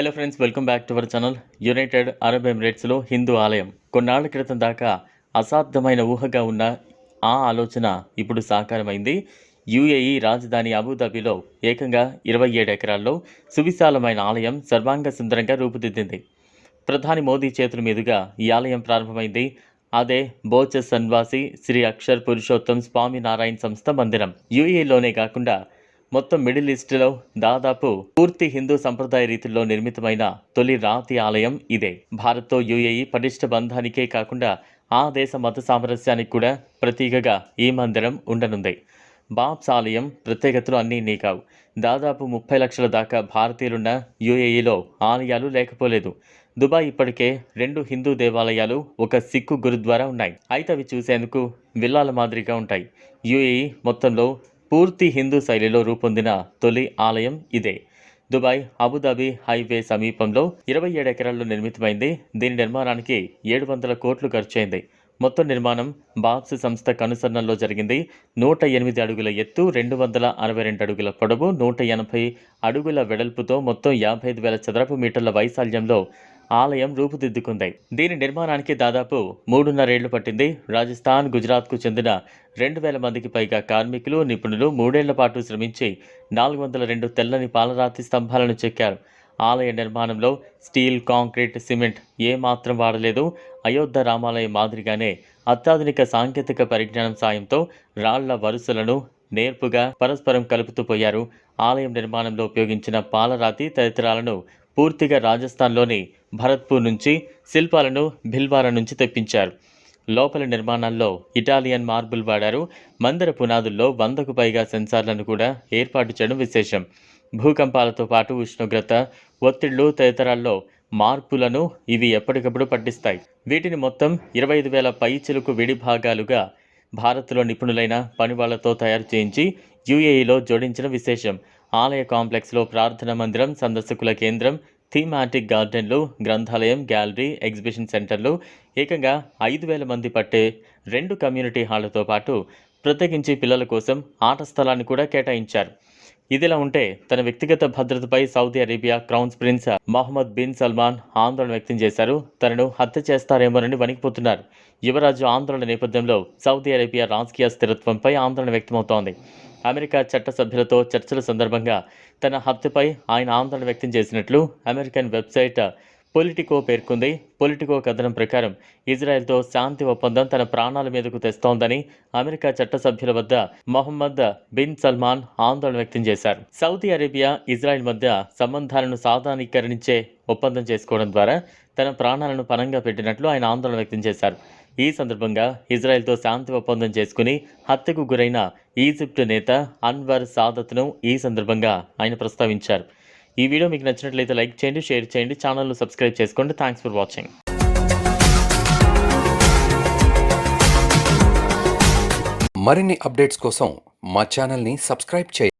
Hello friends welcome back to our channel United Arab ఎమిరేట్స్లో Hindu ఆలయం కొన్నాళ్ళ క్రితం దాకా అసాధ్యమైన ఊహగా ఉన్న ఆ ఆలోచన ఇప్పుడు సాకారమైంది. యుఏఈ రాజధాని అబుదాబిలో ఏకంగా ఇరవై ఏడు ఎకరాల్లో సువిశాలమైన ఆలయం సర్వాంగ సుందరంగా రూపుదిద్దింది. ప్రధాని మోదీ చేతుల మీదుగా ఈ ఆలయం ప్రారంభమైంది. అదే బోచ సన్వాసి శ్రీ అక్షర్ పురుషోత్తం స్వామి నారాయణ సంస్థ మందిరం. యుఏలోనే కాకుండా మొత్తం మిడిల్ ఈస్ట్లో దాదాపు పూర్తి హిందూ సంప్రదాయ రీతిలో నిర్మితమైన తొలి రాతి ఆలయం ఇదే. భారత్తో యుఏఈ పటిష్ట బంధానికే కాకుండా ఆ దేశ మత సామరస్యానికి కూడా ప్రతీకగా ఈ మందిరం ఉండనుంది. బాబ్స్ ఆలయం ప్రత్యేకతలు అన్నీ నీకావు. దాదాపు ముప్పై లక్షల దాకా భారతీయులున్న యుఏఈలో ఆలయాలు లేకపోలేదు. దుబాయ్ ఇప్పటికే రెండు హిందూ దేవాలయాలు ఒక సిక్కు గురుద్వారా ఉన్నాయి. అయితే అవి చూసేందుకు విల్లాల మాదిరిగా ఉంటాయి. యుఏఈ మొత్తంలో పూర్తి హిందూ శైలిలో రూపొందిన తొలి ఆలయం ఇదే. దుబాయ్ అబుదాబి హైవే సమీపంలో ఇరవై ఏడు ఎకరాల్లో నిర్మితమైంది. దీని నిర్మాణానికి ఏడు వందల కోట్లు ఖర్చయింది. మొత్తం నిర్మాణం బాప్స్ సంస్థ కనుసరణలో జరిగింది. నూట ఎనిమిది అడుగుల ఎత్తు రెండు వందల అరవై రెండు అడుగుల పొడవు నూట ఎనభై అడుగుల వెడల్పుతో మొత్తం యాభై ఐదు వేల చదరపు మీటర్ల వైశాల్యంలో ఆలయం రూపుదిద్దుకుంది దీని నిర్మాణానికి దాదాపు మూడున్నరేళ్ళు పట్టింది. రాజస్థాన్ గుజరాత్కు చెందిన రెండు వేల మందికి పైగా కార్మికులు నిపుణులు మూడేళ్ళ పాటు శ్రమించి నాలుగు వందల రెండు తెల్లని పాలరాతి స్తంభాలను చెక్కారు. ఆలయ నిర్మాణంలో స్టీల్ కాంక్రీట్ సిమెంట్ ఏ మాత్రం వాడలేదు. అయోధ్య రామాలయం మాదిరిగానే అత్యాధునిక సాంకేతిక పరిజ్ఞానం సాయంతో రాళ్ళ వరుసలను నేర్పుగా పరస్పరం కలుపుతూ పోయారు. ఆలయం నిర్మాణంలో ఉపయోగించిన పాలరాతి తదితరాలను పూర్తిగా రాజస్థాన్లోని భరత్పూర్ నుంచి శిల్పాలను భిల్వారా నుంచి తెప్పించారు. లోపల నిర్మాణాల్లో ఇటాలియన్ మార్బుల్ వాడారు. మందిర పునాదుల్లో వందకు పైగా సెన్సార్లను కూడా ఏర్పాటు చేయడం విశేషం. భూకంపాలతో పాటు ఉష్ణోగ్రత ఒత్తిళ్ళు తదితరాల్లో మార్పులను ఇవి ఎప్పటికప్పుడు పట్టిస్తాయి. వీటిని మొత్తం ఇరవై ఐదు వేల పై చిలుకు విడి భాగాలుగా భారత్లో నిపుణులైన పనివాళ్ళతో తయారు చేయించి యుఏఈలో జోడించిన విశేషం. ఆలయ కాంప్లెక్స్లో ప్రార్థన మందిరం సందర్శకుల కేంద్రం థీమాటిక్ గార్డెన్లు గ్రంథాలయం గ్యాలరీ ఎగ్జిబిషన్ సెంటర్లు ఏకంగా ఐదు వేల మంది పట్టే రెండు కమ్యూనిటీ హాళ్ళతో పాటు ప్రత్యేకించి పిల్లల కోసం ఆట స్థలాన్ని కూడా కేటాయించారు. ఇదిలా ఉంటే తన వ్యక్తిగత భద్రతపై Saudi Arabia crowns prince Mohammed bin Salman ఆందోళన వ్యక్తం చేశారు. తనను హత్య చేస్తారేమోనని వణికిపోతున్నారు. యువరాజు ఆందోళన నేపథ్యంలో సౌదీ అరేబియా రాజకీయ స్థిరత్వంపై ఆందోళన వ్యక్తమవుతోంది. అమెరికా చట్టసభ్యులతో చర్చల సందర్భంగా తన హత్యపై ఆయన ఆందోళన వ్యక్తం చేసినట్లు అమెరికన్ వెబ్సైట్ పొలిటికో పేర్కొంది. పొలిటికో కథనం ప్రకారం ఇజ్రాయెల్తో శాంతి ఒప్పందం తన ప్రాణాల మీదకు తెస్తోందని అమెరికా చట్టసభ్యుల వద్ద మొహమ్మద్ బిన్ సల్మాన్ ఆందోళన వ్యక్తం చేశారు. సౌదీ అరేబియా ఇజ్రాయెల్ మధ్య సంబంధాలను సాధారణీకరించే ఒప్పందం చేసుకోవడం ద్వారా తన ప్రాణాలను పనంగా పెట్టినట్లు ఆయన ఆందోళన వ్యక్తం చేశారు. ఈ సందర్భంగా ఇజ్రాయెల్తో శాంతి ఒప్పందం చేసుకుని హత్యకు గురైన ఈజిప్ట్ నేత అన్వర్ సాదత్ను ఈ సందర్భంగా ఆయన ప్రస్తావించారు. ఈ వీడియో మీకు నచ్చినట్లయితే లైక్ చేయండి షేర్ చేయండి ఛానల్ను సబ్స్క్రైబ్ చేసుకోండి. Thanks for watching. మరిన్ని అప్డేట్స్ కోసం మా ఛానల్ని సబ్స్క్రైబ్ చేయండి.